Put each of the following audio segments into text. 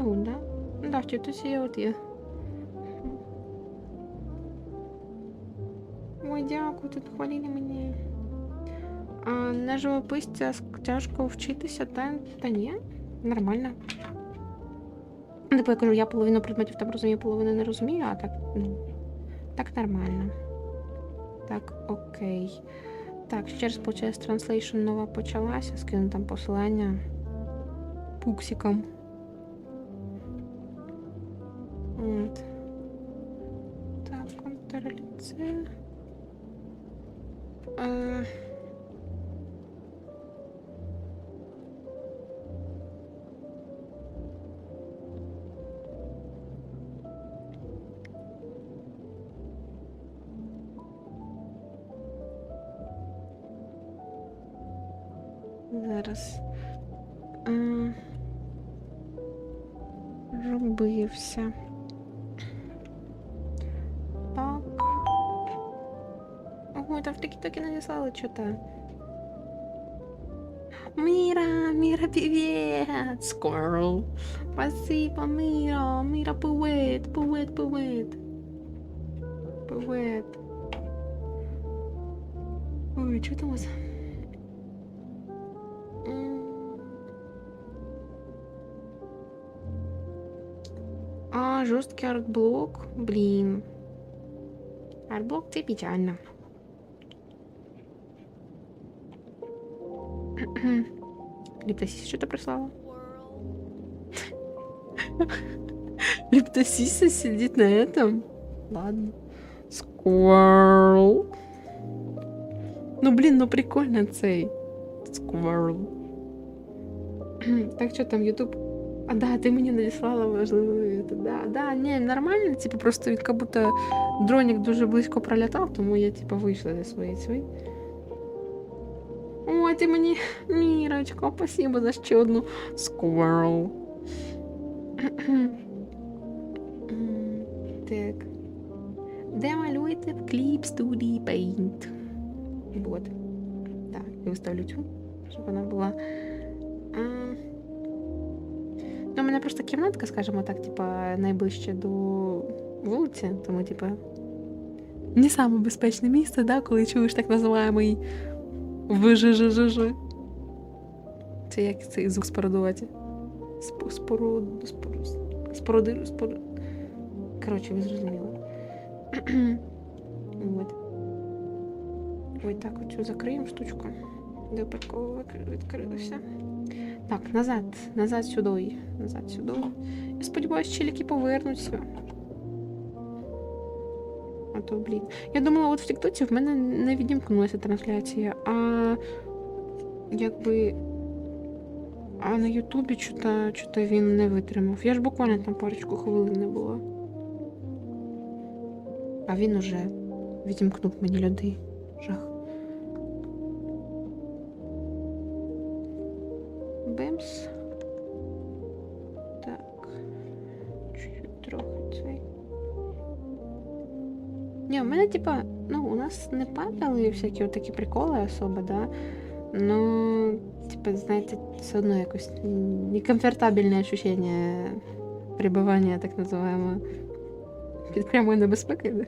да? Да, вчитися є от. Ой, дякую, тут хвалили мене. А на живописця тяжко вчитися, та, та ні, нормально. Типу, я кажу, я половину предметів там розумію, половину не розумію, а так, ну, так нормально. Так, окей. Так, ще раз, получається, translation нова почалася, скину там посилання пуксиком. Контрліце. Е... Зараз. Робився. Там в тики-токи надіслали что-то. Мира, Мира, привет! Squirrel. Спасибо, Мира. Мира, привет, привет, привет. Привет. Ой, что там у вас? А, жорсткий артблок. Блін. Артблок це печально. Ліптосіся що то прислала? Ліптосіся сидить на этом? Ладно. Squirrel. Ну, блін, ну прикольно цей. Squirrel. Так що там Ютуб а, да, ти мені надіслала важливо. это, Да, да, ні, нормально, типу, просто він як будто дронік дуже близько пролітав, тому я типу вийшла зі своєї свої. Ой, ти мені, Мірочка, спасибо за ще одну squirrel. Так. Де малюєте в кліп студії Paint? Вот. Так, я виставлю цю, щоб вона була. А, Ну, у мене просто кімнатка, скажімо так, типа, найближче до вулиці, тому, типа, не саме безпечне місце, да, коли чуєш так називаємий ВЖЖЖЖ. Це як цей звук спорудувати? Спо- Споруд... Споруд... Спорудир... Споруд... Коротше, ви зрозуміли. От. Ой, так, оцю закриємо штучку. Де випадково відкрилося. Так, назад, назад сюди. Назад сюди. Я сподіваюся, челіки повернуться. А то, блін. Я думала, от в Тіктоці в мене не відімкнулася трансляція, а якби. А на Ютубі чого він не витримав. Я ж буквально там парочку хвилин не була. А він уже відімкнув мені людей. Жах. Типа, ну, у нас не падали всякі такі приколи особо, да. Ну, типа, знаєте, все одно якось некомфортабельне ощущение пребывания, так називаємо, під прямою небезпекою, да?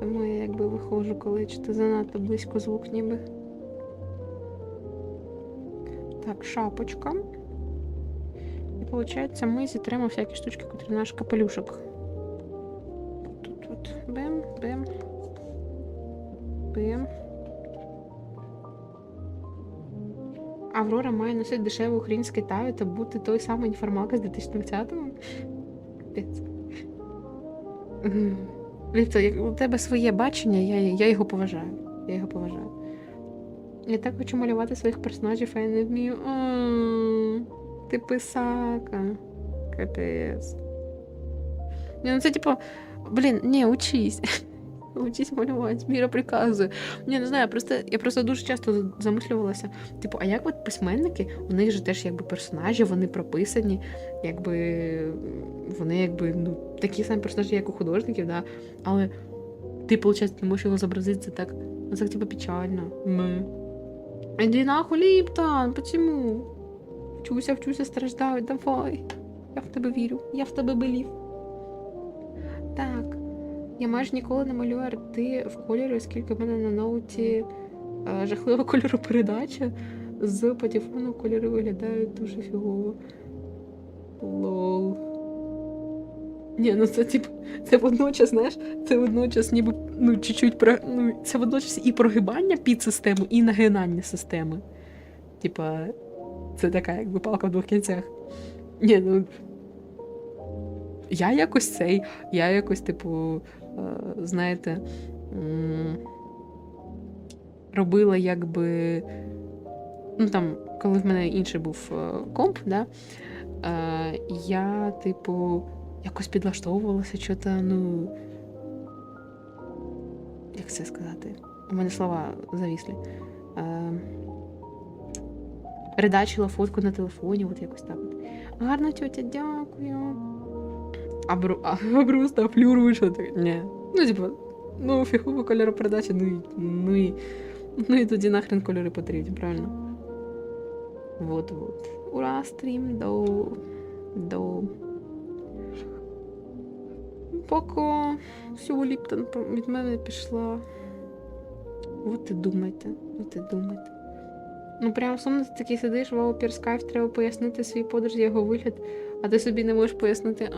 Тому я якби виходжу, коли чути занадто близько звук ніби. Так, шапочка. І виходить, ми зітремо всякі штучки, котрі наш капелюшок. От бем, бем. Бем. Аврора має носити дешеву українську Китаю та бути той самий інформалка з 2020-го. Віктор, у тебе своє бачення, я, я його поважаю. Я його поважаю. Я так хочу малювати своїх персонажів, а я не вмію. Ти писака. Капець. Ну це типу, блін, ні, учись. Учись малювати, Міра приказує. Ні, не знаю, просто я просто дуже часто замислювалася. Типу, а як от письменники, у них же теж якби персонажі, вони прописані, якби вони якби ну, такі самі персонажі, як у художників, да? але ти, виходить, не можеш його зобразити це так, ну, це типу печально. Іди нахуй, Ліптон, почему? Вчуся, вчуся, страждаю, давай. Я в тебе вірю, я в тебе белів. Так. Я майже ніколи не малюю арти в кольорі, оскільки в мене на ноуті е, жахлива кольоропередача. З патефону кольори виглядають дуже фігово. Лол. Ні, ну це типу, це водночас, знаєш, це водночас ніби ну, чуть-чуть про. Ну, це водночас і прогибання під систему, і нагинання системи. Типа, це така, якби палка в двох кінцях. Ні, ну. Я якось цей, я якось, типу, е, знаєте, робила якби. Ну там, коли в мене інший був е, комп, да, е, я, типу, якось підлаштовувалася, що то, ну. Як це сказати? У мене слова завісли. Е, редачила фотку на телефоні, от якось так. Гарна тьотя, дякую. А, бру, а вийшов. Так, ні. Ну, типу, ну, фігово кольоропередача, ну і, ну і, ну і тоді нахрен кольори потрібні, правильно? Вот, вот. Ура, стрім до. до. Поки всього Ліптон від мене пішла. От і думайте, от і думайте. Ну, прям сумно ти такий сидиш, вау, перскайф, треба пояснити свій подружці його вигляд, а ти собі не можеш пояснити.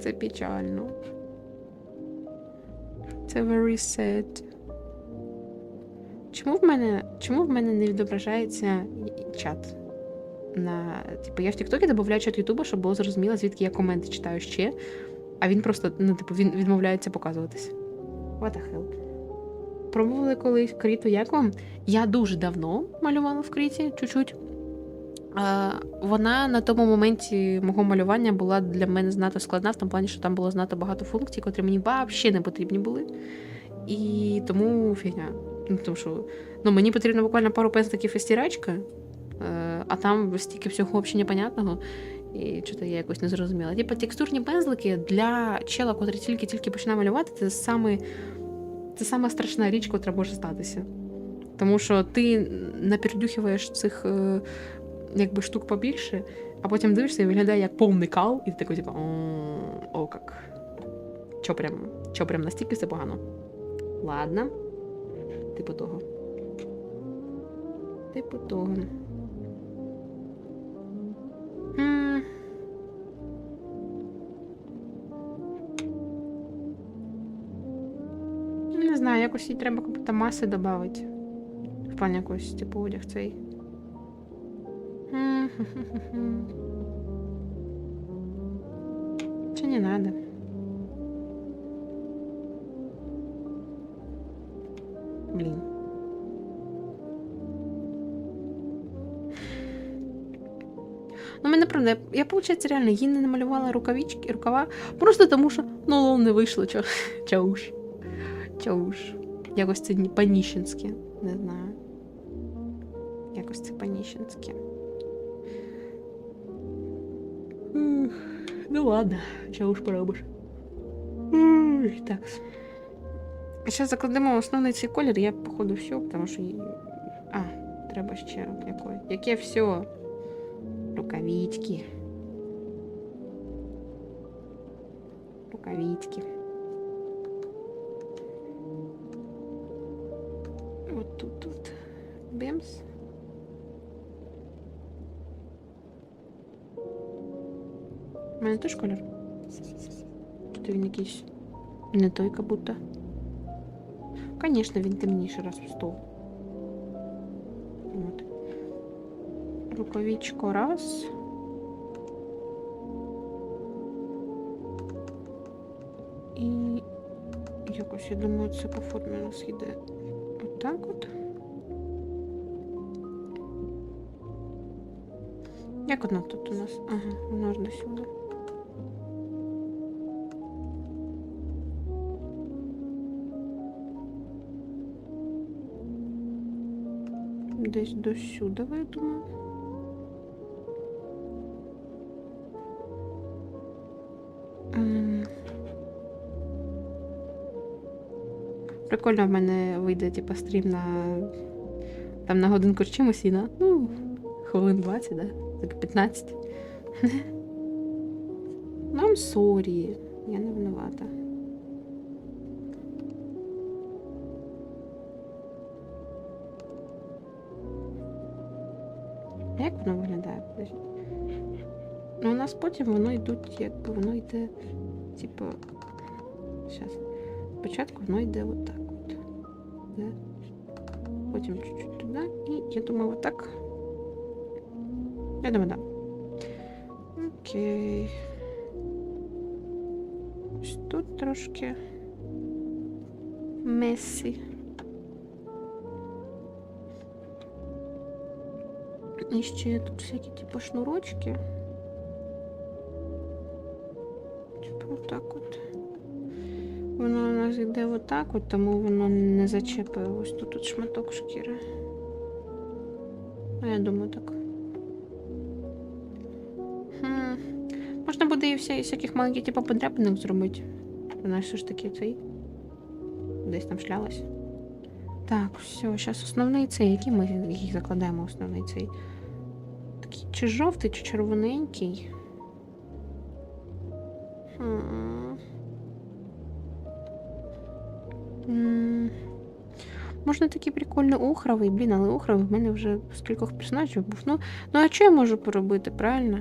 Це печально. Це very sad. Чому в мене, чому в мене не відображається чат? На, типу, я в Тіктокі додаю чат Ютуба, щоб було зрозуміло, звідки я коменти читаю ще. А він просто, ну, типу, він відмовляється показуватись. What the hell? Пробували колись кріту як вам? Я дуже давно малювала в кріті, чуть-чуть. Вона на тому моменті мого малювання була для мене знато складна, в тому плані, що там було знато багато функцій, котрі мені взагалі не потрібні були. І тому фігня. Ну, тому що ну, мені потрібно буквально пару пензликів і стирачка, е, а там стільки всього взагалі непонятного. І що-то я якось не зрозуміла. Типа текстурні пензлики для чела, котрий тільки-тільки починає малювати, це саме, це сама страшна річ, котра може статися. Тому що ти напердюхиваєш цих е, якби, штук побільше, а потім дивишся і виглядає як повний кал, і ти такий, типу, о, як. Чо прям, чо прям настільки все погано? Ладно. Типу того. Типу того. Не знаю, якось їй треба будто маси додати. В плані якось, типу, одяг цей. М, не надо? Блін. Ну, мене правда, я, виходить, реально їй не намалювала рукавички, рукава, просто тому що ну не вийшло. Чо, чауш. Чауш. Якось це по-ніщенськи, не знаю. Якось це по-ніщенськи. Ну ладно, чого ж поробиш. Так. Зараз закладемо основний цей колір, я походу все, тому що. А, треба ще якої. Яке все? Рукавички. Рукавички. Вот тут тут. Бемс. У мене теж колір. Чи він якийсь не той, як будто. Звісно, він темніший раз в сто. От. Рукавичко раз. І якось, я думаю, це по формі у нас йде отак от. Як воно тут у нас? Ага, воно ж до сюди. До сюди, я думаю. Ем. Прикольно в мене вийде, типа, стрім на Там на годинку з чимось і на ну, хвилин 20, да? Так 15. Нам сорі. Я не винувата. Воно виглядає? Ну, у нас потім воно йдуть, якби воно йде, типу. Зараз. Спочатку воно йде отак от. Да? Потім чуть-чуть туди. І я думаю, отак. Я думаю, так. Да. Окей. Ось тут трошки месі. І ще тут всякі типу шнурочки. Типу отак от. Воно у нас йде отак, от, тому воно не зачепить ось тут от шматок шкіри. А я думаю так. Хм. Можна буде і вся, і всяких маленьких типу подряпинок зробити. Вона все ж таки цей. Десь там шлялась. Так, все, зараз основний цей, який ми їх закладаємо основний цей. Чи жовтий, чи червоненький. Можна такий прикольний охровий, блін, але охровий в мене вже з кількох персонажів був. Ну, ну а що я можу поробити, правильно?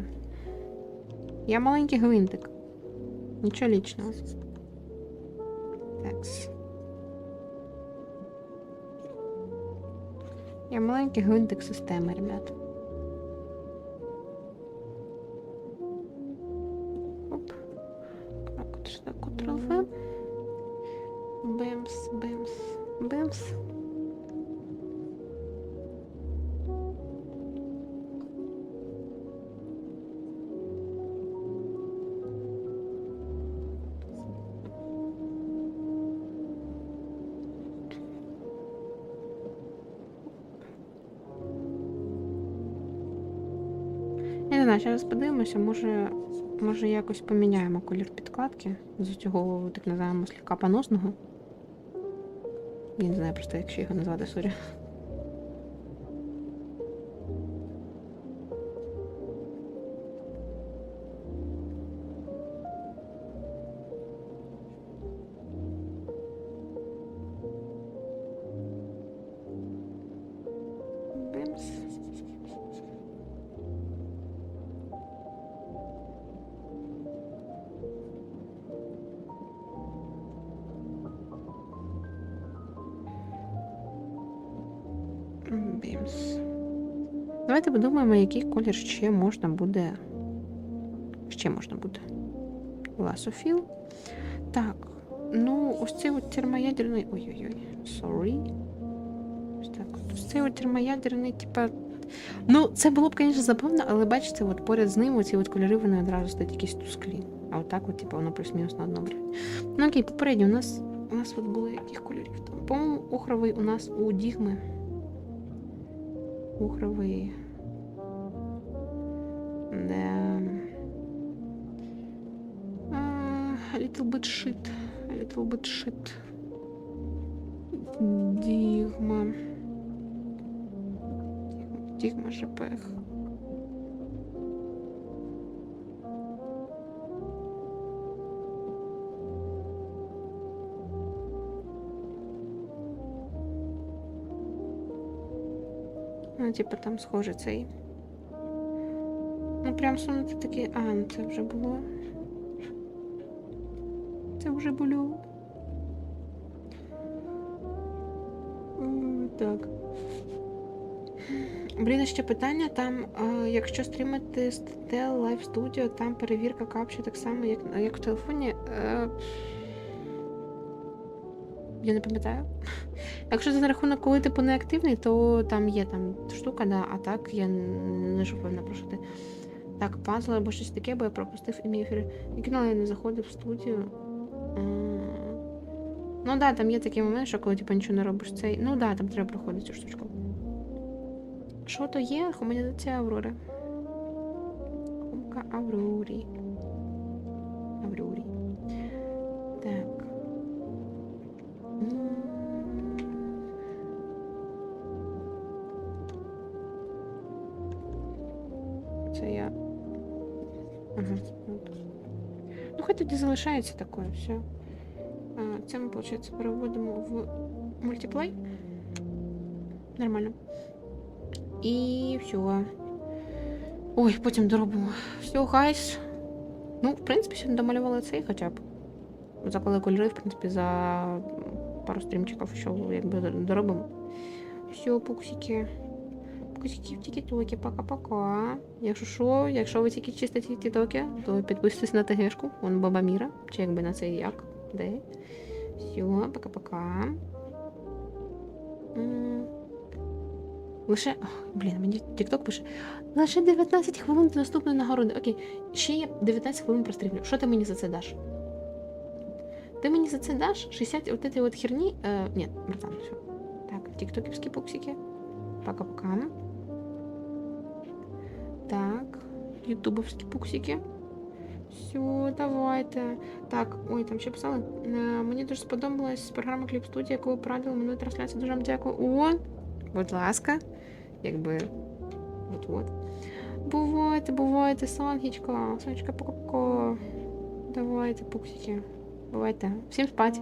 Я маленький гвинтик. Нічого лічного. Такс. Я маленький гвинтик системи, ребят. Так, от сюди Ctrl-V. Бемс, Я зараз подивимося, може, може якось поміняємо колір підкладки з цього так називаємо слегка поносного. Я не знаю просто, як ще його назвати, сорі. Бімс. Давайте подумаємо, який колір ще можна буде. Ще можна буде. Ласофіл. Так. Ну, ось цей от термоядерний. Ой-ой-ой, sorry. Ось так. Ось цей от термоядерний, типа. Ну, це було б, звісно, забавно, але бачите, от поряд з ним оці от кольори вони одразу стають якісь тусклі. А отак, от, типу, воно плюс-мінус на одному рівні. Ну окей, попередньо у нас у нас от були яких кольорів там. По-моєму, охровий у нас у Дігми. Охровий. Да. А, a little bit shit. A little bit shit. Дігма. Дігма ЖПХ. Ну, типу, там схоже цей. Ну, прям сунути такі. А, ну це вже було. Це вже було. Так. Блін, ще питання. Там, е, якщо стрімити з Live Studio, там перевірка капчі так само, як, як в телефоні. Я не пам'ятаю. Якщо це за рахунок, коли типу не активний, то там є там штука, да, а так я не не впевнена про. Так, пазл або щось таке, бо я пропустив ім'я ефір. Який я не заходив в студію. Ну да, там є такий момент, що коли типу, нічого не робиш цей. Ну да, там треба проходити цю штучку. Що то є? Гуманізація Аврори. Аврорі. Аврорі. Це я. Ага. Ну, хай тоді залишається такое, все. Це ми, виходить, переводимо в мультиплей. Нормально. І все. Ой, потім доробимо. Все, гайс. Ну, в принципі, сьогодні домалювали цей хоча б. Заклали кольори, в принципі, за пару стрімчиків, що якби доробимо. Все, пуксики. Пуксики в тікітокі, пока-пока. Якщо що, якщо ви тільки чистите тітоки, то підписуйтесь на ТГшку. Вон Баба Міра. Чи якби на це як. Де? Все, пока-пока. Лише. Ох, блін, мені TikTok пише. Лише 19 хвилин до наступної нагороди. Окей, ще є 19 хвилин прострілю. Що ти мені за це даш? Ти мені за це даш 60 от этой вот херні. Е, ні, братан, все. Так, тіктоківські пупсики. Пока-пока. Так, ютубовські пуксики. Все, давайте. Так, ой, там ще писали. Е, мені дуже сподобалась програма Кліп Студія, яку ви порадили минулої трансляції. Дуже вам дякую. О, будь ласка. Якби. От-от. Бувайте, бувайте, сонечко. Сонечко, пока-пока. Давайте, пуксики. Бувайте. Всім спать.